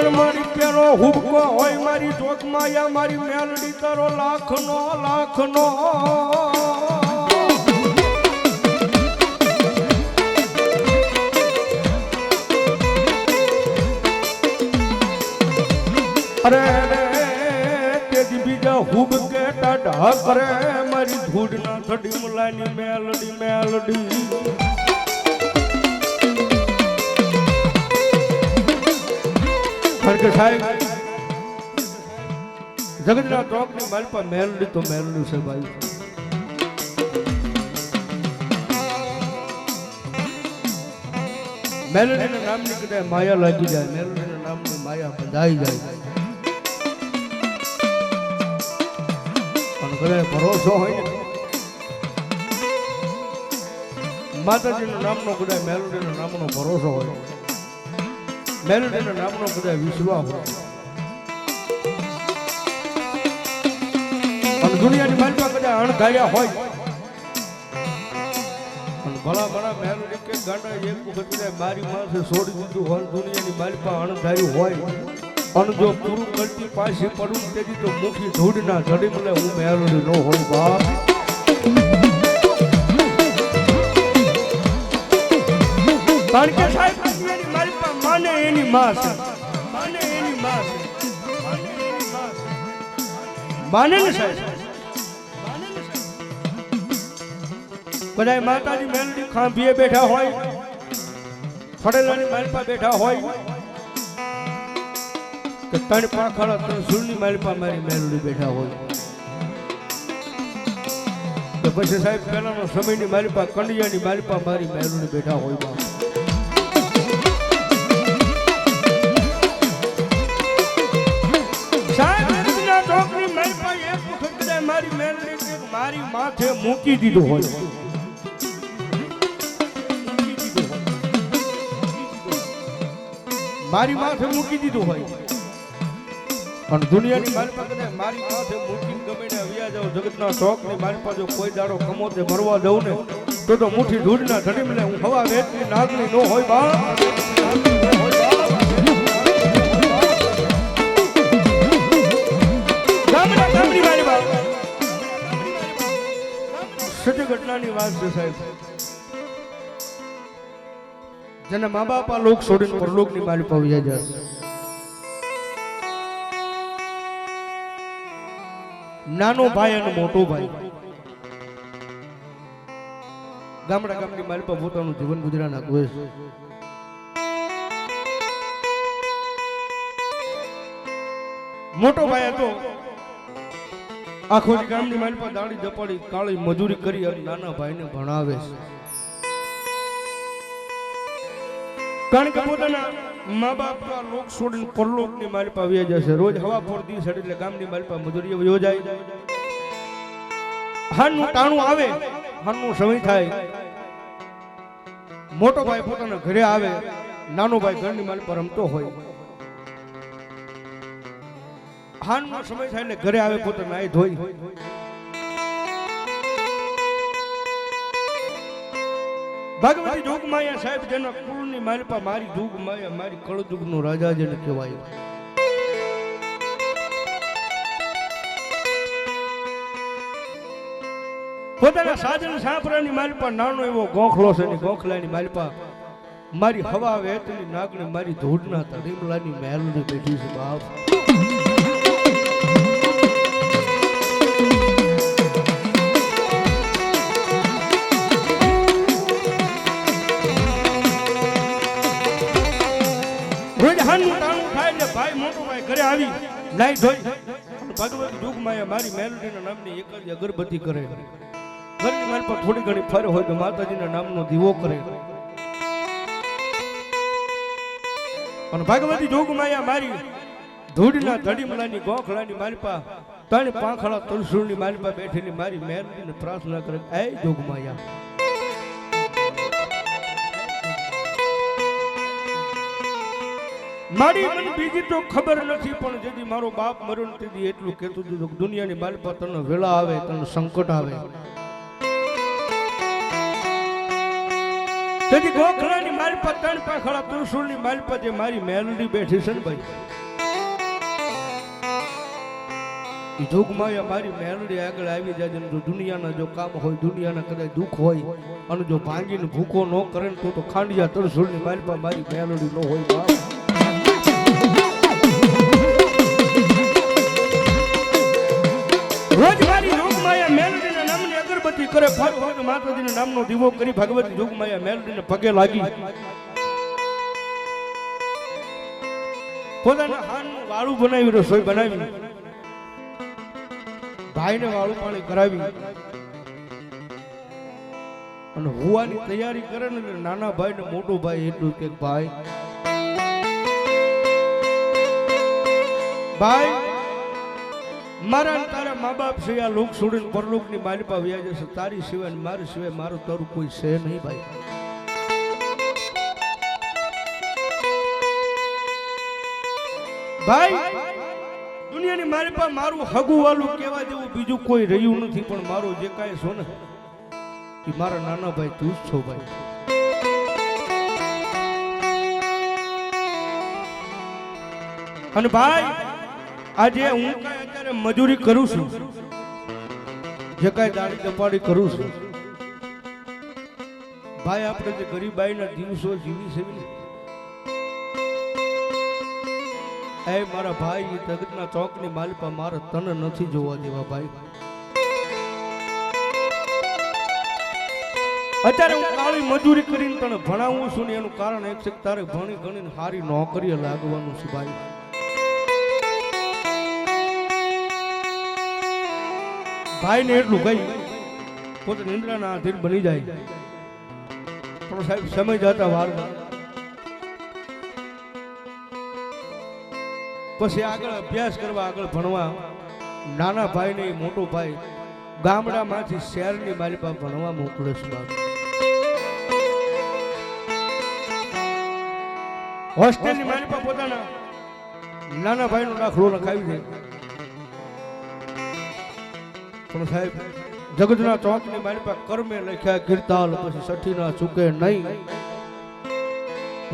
પણ મારી પેલો હુબકો હોય, મારી જોગમાં યા મારી મેલડી તારો લાખનો લાખનો. અરે તેજી બીજા હુબ કે ટાઢા કરે, મારી ધૂળ ના થડી મુલાની મેલડી મેલડી. કારણ કે સાહેબ. જગતના ચોકની માલપા મેલડી તો મેલડી છે ભાઈ. મેલડીના નામની કદાચ માયા લાગી જાય મેલડીના નામની માયા બંધાઈ જાય. પણ ઘરે ભરોસો હોય ને, માતાજીના નામનો કદાચ મેલડીના નામનો ભરોસો હોય. મેલડીના નામનો બધા વિશ્વાસ અને દુનિયાની માલપા બધા અણધાર્યા હોય અને ભલા ભલા એક કે ગાંડા એક વખત બારી માણસે છોડી દીધું હોય દુનિયાની માલપા અણધાર્યું હોય અને જો પૂરું કરતી પાછી પડું તેથી તો મુખી ધૂળના ધડી મને હું મેરું ન હોય બાપ કારણ કે સાહેબ, એની મારી છે માને એની માં છે માને એની માં છે માને ને સાહેબ. કદાચ માતાજી મેલડી ખાંભીએ બેઠા હોય. ફળેલાની માલપા બેઠા હોય. કે ત્રણ પાખડા ત્રણ સુરની માલપા મારી મેલડી બેઠા હોય. તો પછી સાહેબ પહેલાનો સમયની માલપા, કંડિયાની માલપા મારી મેલડી બેઠા હોય માથે મૂકી દીધો હોય. મારી માથે મૂકી દીધું હોય. પણ દુનિયાની મારી પાસે મારી માથે મૂકીને ગમે ને વ્યા જાવ જગતના શોખ ને મારી પાસે કોઈ દાડો કમોતે મરવા દઉં ને, તો તો મુઠ્ઠી ધૂળના ધડી મને હું હવા વેચની નાગની નો હોય બા સત્ય ઘટનાની વાત છે સાહેબ. જેના મા બાપ આ લોક છોડીને પરલોકની મારી પવ્યા જશે નાનો ભાઈ અને મોટો ભાઈ. ગામડા ગામની મારી પર પોતાનું જીવન ગુજરાન આખવે છે. મોટો ભાઈ હતો. આખો ગામની મારી પર દાડી દપાડી કાળી મજૂરી કરી અને નાના ભાઈને ભણાવે છે. કારણ કે પોતાના મા બાપ લોક છોડીને પરલોકની મારી પર આવી જશે રોજ હવા ફોર દિવસ એટલે ગામની માલ પર મજૂરી યોજાય. હાનનું ટાણું આવે, હાનનો સમય થાય. મોટો ભાઈ પોતાના ઘરે આવે, નાનો ભાઈ ઘરની માલ પર રમતો હોય. હાનનો સમય થાય એટલે ઘરે આવે પોતે નાઈ ધોઈ. ભગવતી જોગ માયા સાહેબ જેના કુળની માલપા મારી જોગ માયા, મારી કળજુગ નો રાજા જેને કહેવાય. પોતાના સાધન સાંપરાની માલપા નાનો એવો ગોખલો છે ને ગોખલાની માલપા મારી હવા વેતની નાગણી મારી ધૂળના તડીમલાની મહેલની બેઠી છે બાપ. ઘરે આવી. નાઈ ધોઈ. ભગવતી જોગમાં મારી મેલોડીના નામની એક જ અગરબત્તી કરે. ઘરની મારી પર થોડી ઘણી ફર હોય તો માતાજીના નામનો દીવો કરે. અને ભગવતી જોગમાયા મારી ધૂળના ધડીમલાની ગોખલાની માલપા ત્રણ પાંખડા મારી પા બેઠેલી મારી મેરડીને પ્રાર્થના કરે એ જોગમાયા મારી મને બીજી તો ખબર નથી, પણ જેથી મારો બાપ મર્યો ને તેથી એટલું કહેતું હતું કે દુનિયાની બાલપા તને વેળા આવે, તને સંકટ આવે. તેથી ગોખલાની માલપા, ત્રણ પાંખડા તલસુરની માલપા જે મારી મેલડી બેઠી છે ને ભાઈ જોગમાયા મારી મેલડી આગળ આવી જાય જો દુનિયાના જો કામ હોય, દુનિયાના કદાચ દુઃખ હોય, અને જો ભાંગીને ભૂખો ન કરે તો તો ખાંડિયા તરસુલની માલપા મારી મેલડી ન હોય કરે ફર ફર માતાજીના નામનો દીવો કરી ભગવતી જોગમાયા મેલડીને પગે લાગી. વાળું બનાવી રસોઈ બનાવી. ભાઈને વાળું પાણી કરાવી. અને હોવાની તૈયારી કરે ને નાના ભાઈ ને મોટો ભાઈ એટલું કે ભાઈ ભાઈ મારા તારા મા બાપ આ લોક છોડીને પરલોકની માલિપા વ્યા જશે તારી સિવાય મારી સિવાય મારું તારું કોઈ છે નહીં ભાઈ. ભાઈ, દુનિયાની મારી પાસે મારું હગું વાલું કહેવા જેવું બીજું કોઈ રહ્યું નથી, પણ મારું જે કાંઈ છો ને, એ મારા નાના ભાઈ તું જ છો ભાઈ. અને ભાઈ આજે હું કઈ અત્યારે મજૂરી કરું છું. જે કઈ દાડી દપાડી કરું છું. ભાઈ, આપણે જે ગરીબાઈના દિવસો જીવી છે એ મારા ભાઈ જગતના ચોકની માલિકા મારા તને નથી જોવા દેવા ભાઈ. અત્યારે હું કાળી મજૂરી કરીને તને ભણાવું છું ને એનું કારણ એક છે તારે ભણી ગણીને સારી નોકરીએ લાગવાનું છે ભાઈ. ભાઈને એટલું કઈ પોતે નિંદ્રાના આધીન બની જાય. પણ સાહેબ, સમય જતા વાર પછી આગળ અભ્યાસ કરવા આગળ ભણવા, નાના ભાઈ ને મોટો ભાઈ, ગામડામાંથી શહેરની મારી પાસે ભણવા મોકલે છે હોસ્ટેલની મારી પાસે પોતાના નાના ભાઈનો દાખલો લખાવી દે. પણ સાહેબ, જગતના ચોકની મારી પાસે કર્મે લખ્યા કીર્તાલ પછી સઠીના ચૂકે નહીં.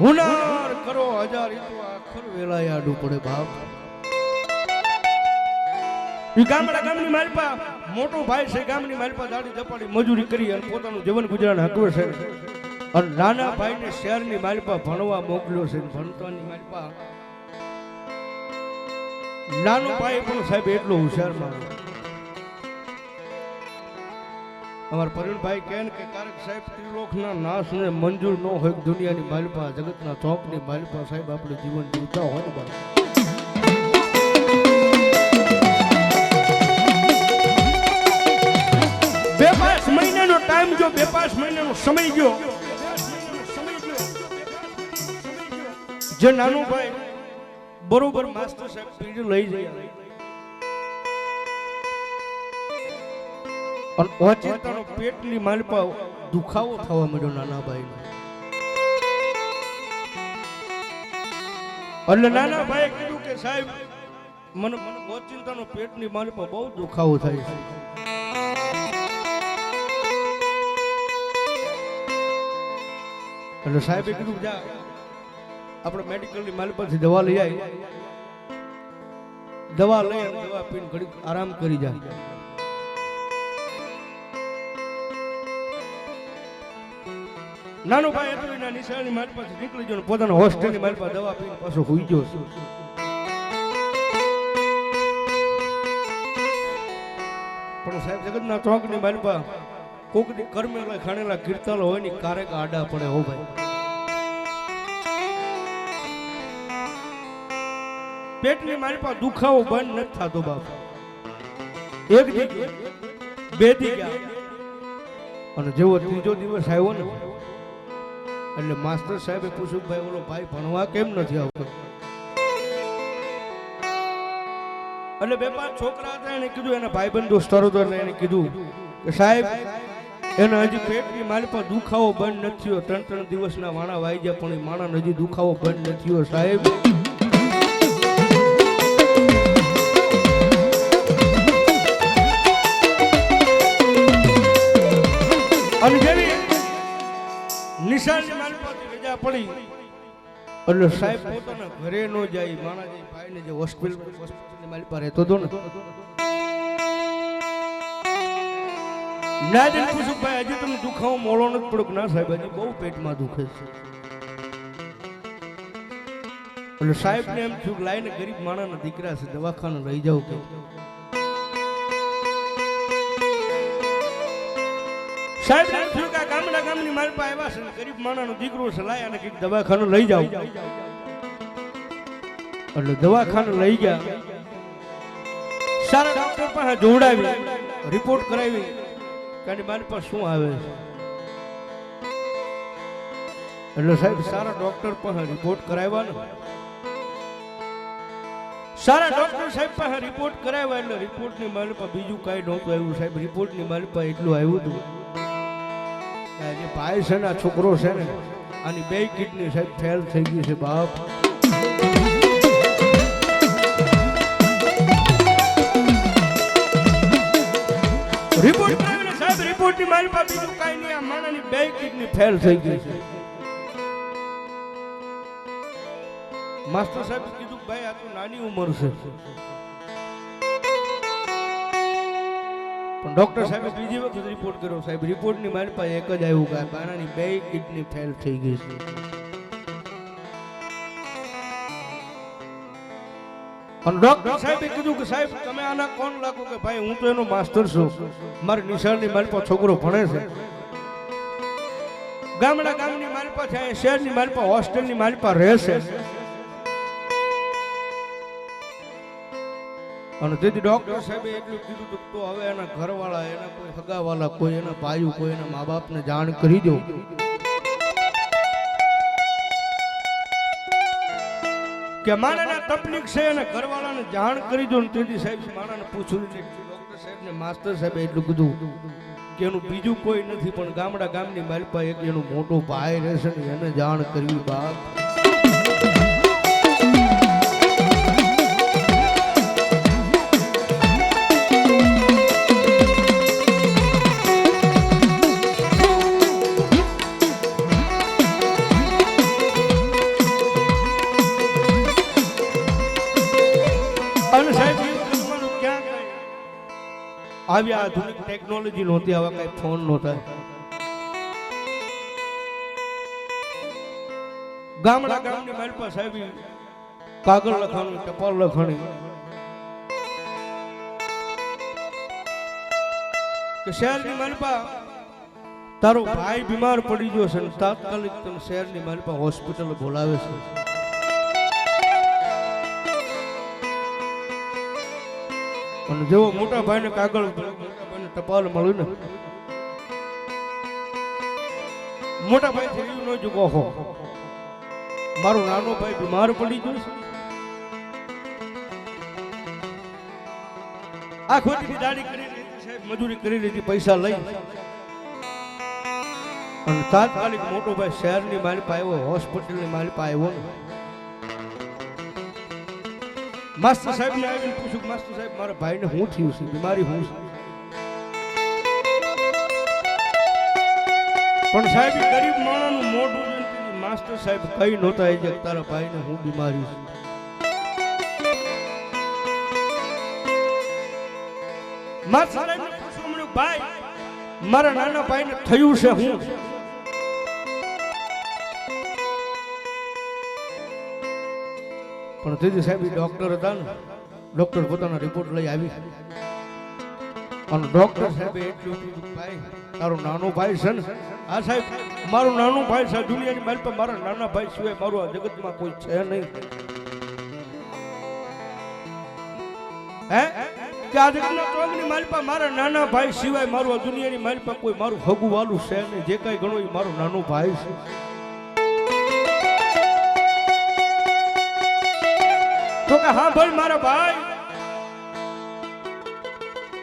હુનાર કરો હજાર આખર વેલાય આડું પડે બાપ. ઈ ગામડા ગામની માલપા મોટો ભાઈ છે, ગામની માલપા દાડી દપાડી મજૂરી કરી અને પોતાનું જીવન ગુજરાન હકવે છે. અને નાના ભાઈને શહેરની પાસે ભણવા મોકલ્યો છે ભણતાની માલપા નાનો ભાઈ પણ સાહેબ એટલો હોશિયાર માણસ. અમારા પરિણભાઈ કહે કે કારક સાહેબ ત્રિલોકના નાશને મંજૂર ન હોય દુનિયાની માલપા, જગતના ચોકની માલપા સાહેબ આપણે જીવન જીવતા હોય ને. બે પાંચ મહિનાનો ટાઈમ જો બે પાંચ મહિનાનો સમય ગયો જે નાનું ભાઈ બરોબર માસ્ટર સાહેબ પીડ લઈ જાય અને ઓચિંતાનો પેટની માલપા દુખાવો થવા માંડ્યો નાના ભાઈ એટલે નાના ભાઈ કીધું કે સાહેબ, મને મને ઓચિંતાનો પેટની માલપા બહુ દુખાવો થાય છે. એટલે સાહેબે કીધું, જા, આપણે મેડિકલની માલપાથી દવા લઈ આવી દવા લઈ દવા પીને ઘડીક આરામ કરી જાય નાનો ભાઈ હતો એના નિશાળની મારી પાસે નીકળી ગયો પોતાના હોસ્ટેલની મારી પાસે દવા પીને પાછો હોઈ ગયો છું. પણ સાહેબ જગતના ચોકની મારી પાસે કોકની કર્મેલા ખાણેલા કીર્તન હોય ને કારેક આડા પડે હો ભાઈ. પેટની મારી પાસે દુખાવો બંધ નથી થતો બાપ. એક દી બે દી ગયા. અને જેવો ત્રીજો દિવસ આવ્યો ને એટલે માસ્ટર સાહેબે પૂછ્યું, ભાઈ, ઓલો ભાઈ ભણવા કેમ નથી આવતો? એટલે બે પાંચ છોકરા હતા, એને કીધું, એના ભાઈબંધ દોસ્તારો તો એને કીધું કે, સાહેબ, એને હજી પેટની મારી પર દુખાવો બંધ નથી થયો. ત્રણ ત્રણ દિવસના વાણા વાઈ ગયા, પણ એ માણસ હજી દુખાવો બંધ નથી થયો, સાહેબ. અને જેવી નિશાળની મારી પડી. એટલે સાહેબ પોતાના ઘરે ન જાય. માણાજી ભાઈને જે હોસ્પિટલ હોસ્પિટલની મારી પાસે રહેતો હતો ને. ના જઈને પૂછું ભાઈ હજી તમે દુખાવો મોળો નથી પડ્યો ના સાહેબ? હજી બહુ પેટમાં દુખે છે. એટલે સાહેબ ને એમ થયું લાઈને ગરીબ માણાના દીકરા છે દવાખાને લઈ જાવ કે. સાહેબ, એમ થયું કે ગામના ગામની મારી પાસે આવ્યા છે ગરીબ માણાનો દીકરો છે, લાય અને કંઈક દવાખાનું લઈ જાવ એટલે દવાખાનું લઈ ગયા. સારા ડોક્ટર પાસે જોડાવી રિપોર્ટ કરાવી, કે મારી પાસે શું આવે છે. એટલે સાહેબ, સારા ડોક્ટર પાસે રિપોર્ટ કરાવ્યા ને. સારા ડોક્ટર સાહેબ પાસે રિપોર્ટ કરાવ્યા એટલે રિપોર્ટની મારી પાસે બીજું કાંઈ નહોતું આવ્યું સાહેબ. રિપોર્ટની મારી પાસે એટલું આવ્યું હતું. જે ભાઈ છે ને છોકરો છે ને, આની બે કિડની સાહેબ ફેલ થઈ ગઈ છે, બાપ. રિપોર્ટ કરાવીને સાહેબ રિપોર્ટની મારી પાસે બીજું કાંઈ નહીં, આ બે કિડની ફેલ થઈ ગઈ છે. માસ્ટર સાહેબ કીધું ભાઈ, આ તો નાની ઉંમર છે. પણ ડોક્ટર સાહેબે બીજી વખત રિપોર્ટ કર્યો. સાહેબ રિપોર્ટની મારી પાસે એક જ આવ્યું કે બાણાની બે કિડની ફેલ થઈ ગઈ છે. અને ડોક્ટર સાહેબે કીધું કે સાહેબ તમે આના કોણ લાગો કે ભાઈ હું તો એનો માસ્ટર છું. મારી નિશાળની મારી પાસે છોકરો ભણે છે. ગામડા ગામની મારી પાસે શહેરની મારી પાસે હોસ્ટેલની મારી પાસે રહેશે અને તેથી ડોક્ટર સાહેબે એટલું કીધું હતું તો હવે એના ઘરવાળા એના કોઈ સગાવાલા, કોઈ એના ભાઈઓ, કોઈ એના મા બાપને જાણ કરી દો. કે માણાના તકલીફ છે અને ઘરવાળાને જાણ કરી દો તેથી સાહેબ માણાને પૂછ્યું ડૉક્ટર સાહેબને માસ્ટર સાહેબે એટલું કીધું કે એનું બીજું કોઈ નથી, પણ ગામડા ગામની માલપા એક એનો મોટો ભાઈ રહેશે ને એને જાણ કરવી બાપ. આવી આધુનિક ટેકનોલોજી નહોતી આવા કઈ ફોન નહોતા ગામડા ગામની માલપા પાસે આવી કાગળ લખવાનું ટપાલ લખવાની કે શહેરની માલપા તારો ભાઈ બીમાર પડી ગયો છે તાત્કાલિક તને શહેરની માલપા હોસ્પિટલ બોલાવે છે. અને જેવો મોટા ભાઈને કાગળ ટપાલ મળ્યું ને. મોટા ભાઈ થયું ન જ હો. મારો નાનો ભાઈ બીમાર પડી ગયો છે. આ ખોટી દાડી કરી સાહેબ. મજૂરી કરી લીધી, પૈસા લઈ. અને તાત્કાલિક મોટો ભાઈ શહેરની માલિક આવ્યો, હોસ્પિટલની માલિક આવ્યો. ને માસ્ટર સાહેબ ને આવીને પૂછું માસ્ટર સાહેબ, મારા ભાઈને શું થયું છે? બીમારી શું છે? પણ સાહેબ ગરીબ માણસનું મોઢું માસ્ટર સાહેબ, કઈ નહોતા એ તારા ભાઈને હું બીમારી છું. માસ્ટર મળ્યું, ભાઈ, મારા નાના ભાઈને થયું છે હું? પણ દીદી સાહેબ ડોક્ટર હતા ને ડોક્ટર પોતાના રિપોર્ટ લઈ આવી. અને ડોક્ટર સાહેબે એટલું કીધું, ભાઈ, તારો નાનો ભાઈ છે ને આ સાહેબ, મારું નાનું ભાઈ છે દુનિયાની મારી પર મારા નાના ભાઈ સિવાય મારું આ જગતમાં કોઈ છે નહીં. હે? કે આ પર મારા નાના ભાઈ સિવાય મારું આ દુનિયાની મારી પર કોઈ મારું હગું વાલું છે નહીં. જે કઈ ગણો એ મારો નાનો ભાઈ છે. છો કે હા ભાઈ, મારા ભાઈ.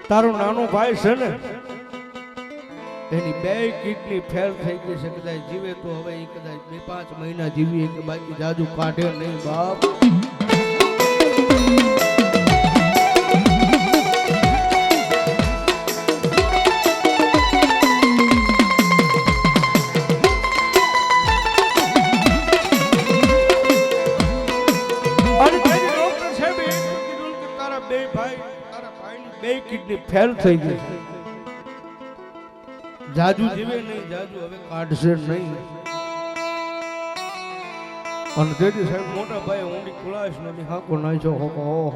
તારું નાનું ભાઈ છે ને, એની બે કિડની ફેલ થઈ ગઈ છે, કદાચ જીવે તો હવે એ કદાચ બે પાંચ મહિના જીવી કે બાકી જાજુ કાઢે નહીં બાપ. ફેલ થઈ ગઈ. જાજુ જીવે નહીં, જાજુ હવે કાઢશે નહીં. અને તેથી સાહેબ મોટા ભાઈ ઊંડી ખુલાશ નથી હાકો નાખ્યો, હો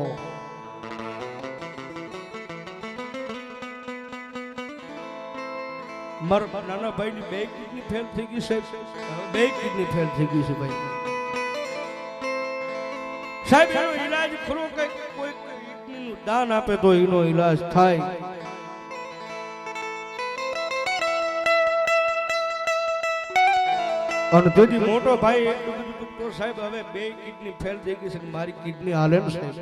હો મારા નાના ભાઈની બે કિડની ફેલ થઈ ગઈ સાહેબ. બે કિડની ફેલ થઈ ગઈ છે ભાઈ. સાહેબ, એનો ઈલાજ ખરો કઈ કોઈ દાન આપે તો એનો ઈલાજ થાય. અને તેથી મોટો ભાઈ તો સાહેબ, હવે બે કિડની ફેલ થઈ ગઈ છે મારી કિડની હાલે સાહેબ.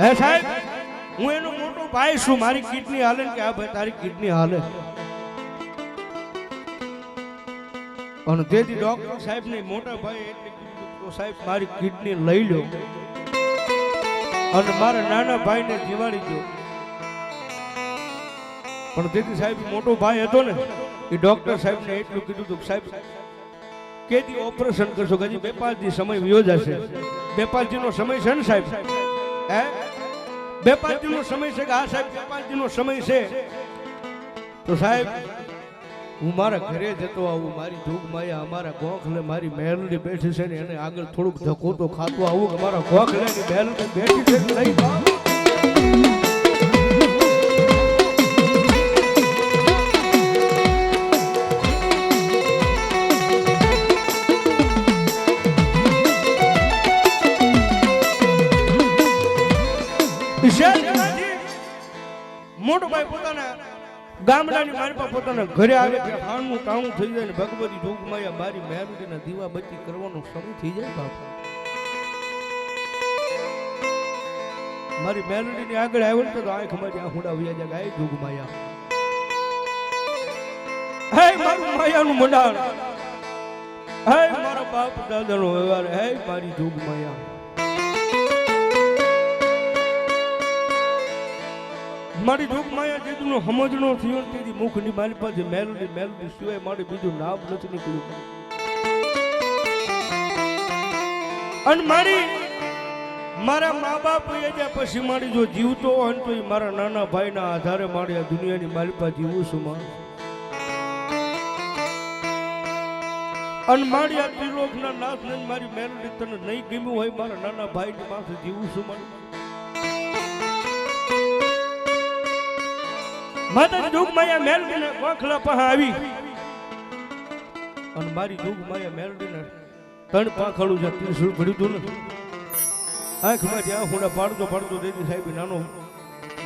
હે સાહેબ, હું એનો મોટો ભાઈ છું, મારી કિડની હાલે કે આ ભાઈ તારી કિડની હાલે. અને તેથી ડોક્ટર સાહેબ ને મોટા ભાઈ તો સાહેબ, મારી કિડની લઈ લો અને મારા નાના ભાઈને જીવાડી દો. પણ તેથી સાહેબ, મોટો ભાઈ હતો ને, એ ડોક્ટર સાહેબને એટલું કીધું હતું સાહેબ, કેદી ઓપરેશન કરશો કે બે પાંચ દી સમય યોજાશે. જશે બે પાંચ દીનો સમય છે ને સાહેબ? હે? બે પાંચ દીનો સમય છે કે હા સાહેબ, બે પાંચ દીનો સમય છે. તો સાહેબ હું મારા ઘરે જતો આવું, મારી ધૂપ માયા, અમારા ગોખલે મારી મહેલની બેઠી છે ને એને આગળ થોડુંક ધક્કો ખાતો આવું અમારા મારા ગોખલે મહેલની બેઠી છે કે ગામડાની મારી પોતાના ઘરે આવે. કે હાણનું ટાણું થઈ જાય ને ભગવતી જોગમાયા મારી મહેરડીના દીવા બચી કરવાનો સમય થઈ જાય બાપા. મારી મેલડીની આગળ આવ્યો ને તો આંખ મારી આંખુડા વ્યા જાય ગાય જોગમાયા. હે મારું માયાનું મંડાણ. હે મારા બાપ દાદાનો વ્યવહાર, હે મારી જોગમાયા. મારી જોગ માયા જેદુનો સમજણો થયો તેથી મુખની મારી પાસે મેલડી મેલડી સિવાય મારી બીજું નામ નથી નીકળ્યું. અને મારી, મારા મા બાપ વયા પછી મારી જો જીવતો હોય ને તો એ મારા નાના ભાઈના આધારે મારી આ દુનિયાની મારી પાસે જીવું છું માં. અને મારી આ ત્રિલોકના નાથ ને મારી મેલડી તને નહીં ગમ્યું હોય, મારા નાના ભાઈની પાસે જીવું છું મારી માતા જોગ માયા મેલડીને ગોખલા પાસે આવી અને મારી જોગ માયા મેલડીને ત્રણ પાંખડું છે ત્રીસું ભર્યું હતું ને, આંખમાં જ્યાં હુંડા પાડતો પાડતો દેદી સાહેબ નાનો,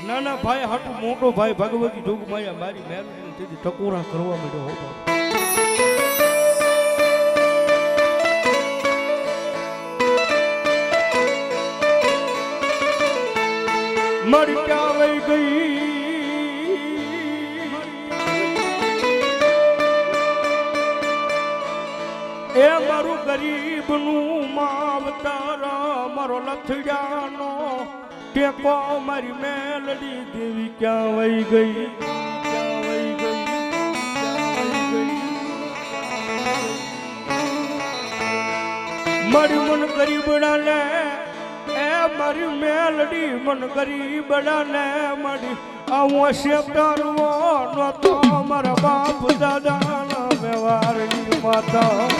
નાના ભાઈ હાટું મોટો ભાઈ ભગવતી જોગ માયા મારી મેલડીને તેથી ટકોરા કરવા માંડ્યો હો બાપ. મારી ક્યાં વહી ગઈ એ મારું ગરીબનું માવતર, મારો લથડિયાનો ટેકો મારી મેલડી દેવી ક્યાં વહી ગઈ ક્યાં વહી ગઈ? મારી મન ગરીબડાને, એ મારી મેલડી મન ગરીબડાને મારી આવું શેતરવો નતો મારા બાપ દાદાના વ્યવહારની માતા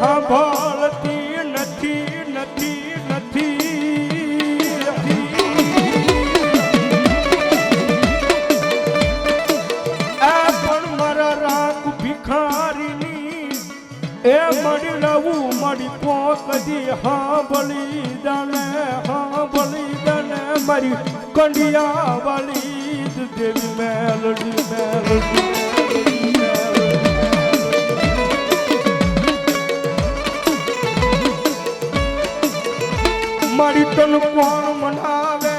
સાંભળતી નથી નથી એ મળી લવું, મળી પોકદી હા બલિદાને હા બલિદાને મારી કંડિયા જ દેવી મેલડી મેલડી. મારી તન કોણ મનાવે?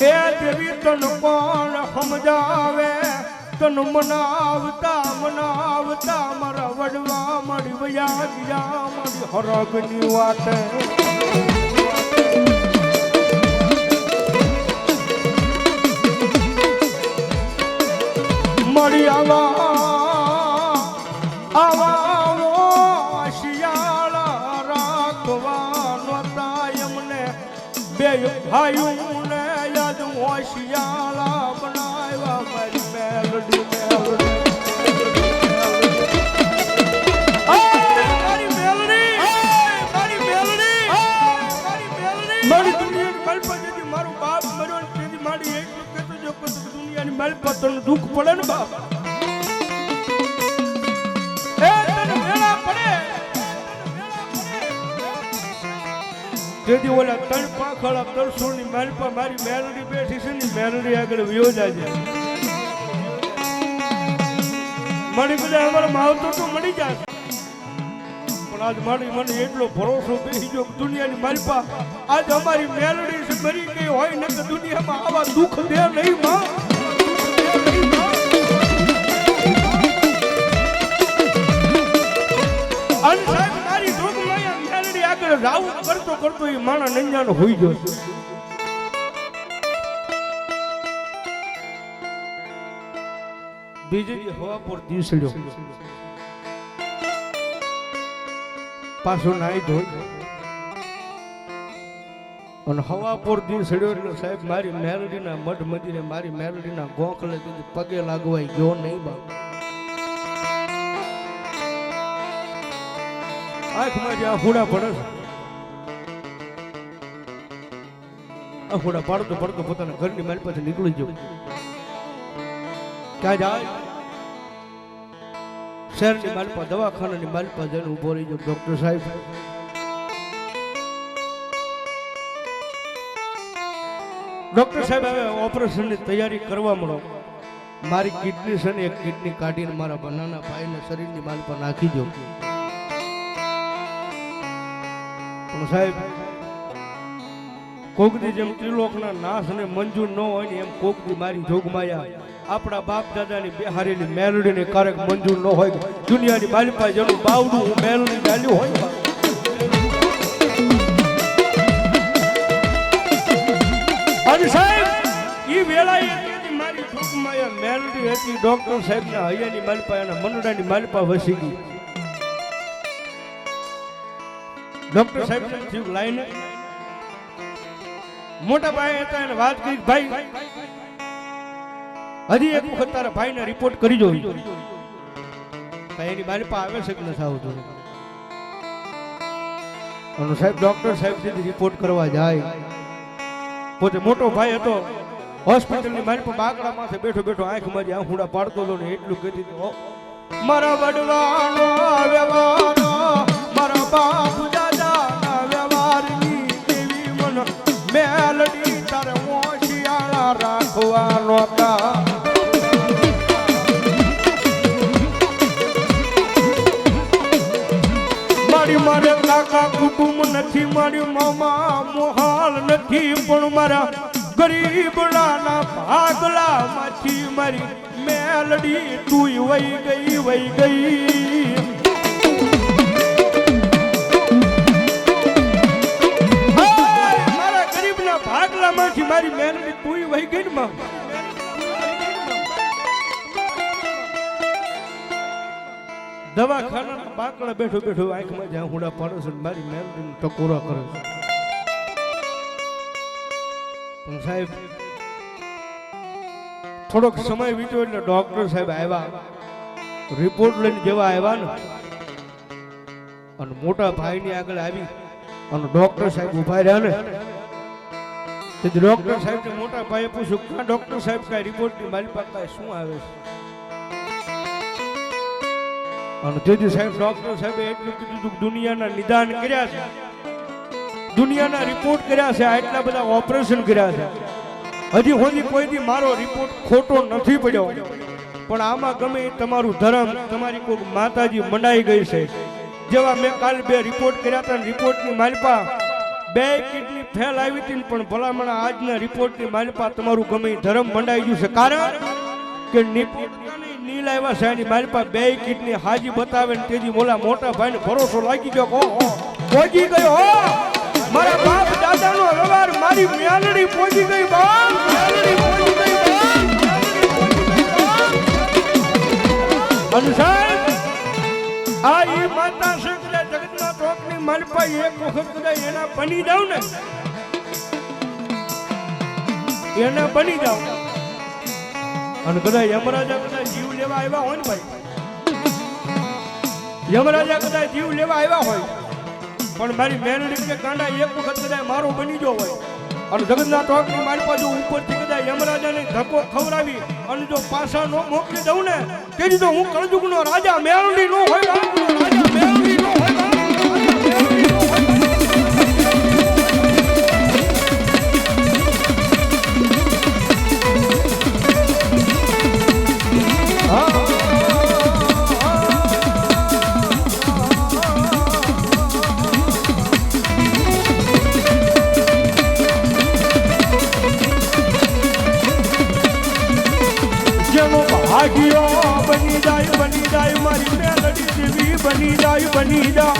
હે દેવી તન કોણ સમજાવે? તન મનાવતા મનાવતા મારા વડવા મારી વયા ગયા મારી હરગની વાત. યાદ તેથી ઓલા ત્રણ પાંખડા તરસોની માલપા મારી મેલડી બેઠી છે ને મેલડી આગળ વયો જાય મળી બધા અમારા માવતો તો મળી જાય આજ મારી મને એટલો ભરોસો બેસી ગયો દુનિયાની માલપા આજ અમારી મેલડી મરી ગઈ હોય ને કે દુનિયામાં આવા દુઃખ દે નહીં, માં. રાઉન્ડ કરતો કરતો એ માણા નંજાનો હોઈ ગયો બીજે હવા પર દીસડ્યો પાછો નાઈ ધોઈ. અને હવા પર દિન સડ્યો એટલે સાહેબ, મારી મેલડીના મઢ મંદિરે મારી મેલડીના ગોખલે દીધી પગે લાગવાય ગયો નહીં બાપ. આંખમાં આ હુડા પડે છે પાડતો પડતો પોતાના ઘરની મારી પાસે નીકળી જવું ક્યાં જાય? શહેરની માલપા દવાખાનાની માલપા જઈને ઊભો રહી જાઉં ડોક્ટર સાહેબ. ડોક્ટર સાહેબ, હવે ઓપરેશનની તૈયારી કરવા મળો. મારી કિડની છે ને, એક કિડની કાઢીને મારા બનાના ભાઈને શરીરની માલ પર નાખી દો. પણ સાહેબ કોકની જેમ ત્રિલોકના નાશ ને મંજૂર ન હોય ને એમ કોકની મારી જોગમાયા આપણા બાપ દાદાની બેહારેલી મેલડીને કારક મંજૂર ન હોય. દુનિયાની બાલિપા જેનું બાવડું હું મેલડી ડાલ્યું હોય. સાહેબ હતી. ડોક્ટર હૈયાની માલિપા એના મનડાની માલિપા વસી ગઈ. ડોક્ટર સાહેબ થયું લાઈને મોટા ભાઈ હતા એને વાત કરી, ભાઈ, હજી એક વખત તારા ભાઈને રિપોર્ટ કરી જોઈ એની મારી આવે છે કે નથી આવતું? અને સાહેબ ડોક્ટર સાહેબ સુધી રિપોર્ટ કરવા જાય. પોતે મોટો ભાઈ હતો હોસ્પિટલની મારી બાકડા બાકડામાં બેઠો બેઠો આંખમાં જ આંખુડા પાડતો હતો ને એટલું કહી દીધું મારા વડવાનો વ્યવહારો, મારા બાપુ મારી મારે કાકા કુટુંબ નથી, મારી મામા મોહાલ નથી, પણ મારા ગરીબ નાના ભાગલા માંથી મારી મેલડી તું વહી ગઈ વહી ગઈ. બેઠો બેઠો આંખમાં જ્યાં હુડા પાડો છું મારી મેલડીને ટકોરા કરે છે. સાહેબ, થોડોક સમય વીત્યો એટલે ડોક્ટર સાહેબ આવ્યા. રિપોર્ટ લઈને જેવા આવ્યા ને, અને મોટા ભાઈની આગળ આવી અને ડોક્ટર સાહેબ ઊભા રહ્યા ને ડોક્ટર સાહેબ મોટા ભાઈએ પૂછ્યું ડોક્ટર સાહેબ, કાંઈ રિપોર્ટની મારી પાસે શું આવે છે? અને તેથી સાહેબ ડોક્ટર સાહેબે એટલું કીધું હતું દુનિયાના નિદાન કર્યા છે. દુનિયાના રિપોર્ટ કર્યા છે આટલા બધા ઓપરેશન કર્યા છે. હજી સુધી કોઈથી મારો રિપોર્ટ ખોટો નથી પડ્યો. પણ આમાં ગમે તમારું ધર્મ, તમારી કોઈ માતાજી મંડાઈ ગઈ છે. જેવા મેં કાલ બે રિપોર્ટ કર્યા હતા રિપોર્ટની માલપા, બે કિડની ફેલ આવી હતી પણ ભલામણ આજના રિપોર્ટની માલપા તમારું ગમે ધર્મ મંડાઈ ગયું છે. કારણ કે નીલ આવ્યા છે, એની પાસે બે કીટની હાજી બતાવે ને તેજી મોલા મોટા ભાઈને ભરોસો લાગી ગયો પહોંચી ગયો, હો. મારા બાપ દાદાનો રવાર મારી મ્યાલડી પહોંચી ગઈ બાપ મ્યાલડી પહોંચી ગઈ બાપ અને આ ઈ માતા છે કદાચ જગતના ટોકની માલપા એક વખત કદાચ એના બની જાવ ને, એના બની જાવ અને કદાચ યમરાજા કદાચ જીવ લેવા આવ્યા હોય ને ભાઈ. યમરાજા કદાચ જીવ લેવા આવ્યા હોય. પણ મારી મેલડી કે કાંડા એક વખત કદાચ મારો બની ગયો હોય. અને જગન્નાથ ટોકની મારી બાજુ ઉપરથી કદાચ યમરાજાને ધક્કો ખવડાવી અને જો પાછા નો મોકલી દઉં ને, તેથી તો હું કળજુગનો રાજા મેરડી નો હોય, રાજા મેરડી નો હોય. જાય મારી મેલડી જેવી બની જાય બની જા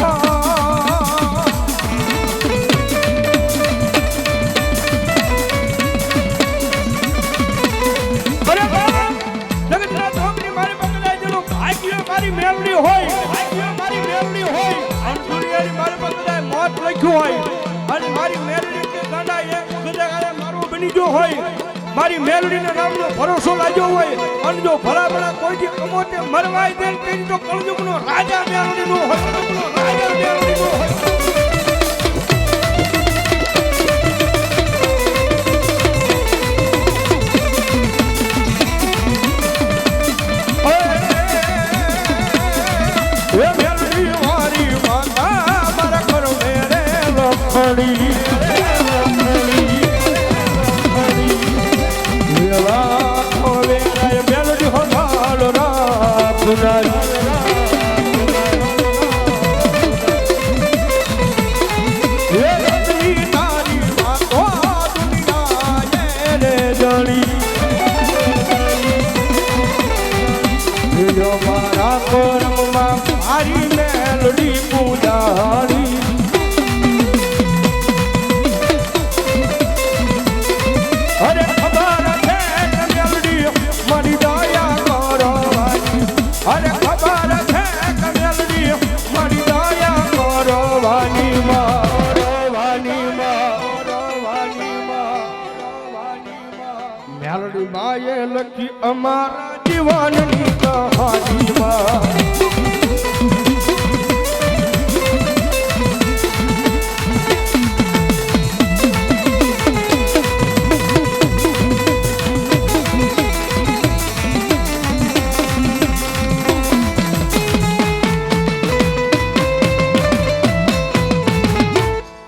મેલડી હોય મારી મેલડી હોય. અને દુનિયાની મારી પકડાય મોત લખ્યું હોય. અને મારી મેલડી કે ગાડા એક મારું મારો બની ગયો હોય. મારી મેલડીના નામનો ભરોસો લાગ્યો હોય, અને જો ભલા ભલા કોઈથી કમોતે મરવાય દે તેની તો કળજુગનો રાજા મેલડીનો હોય રાજા મેલડીનો હોય રાખનારી હે મેલડી તારી વાતો દુનિયા રે મારા કરમમાં મારી મેલડી પૂજારી અમારા જીવનની કહાનીમાં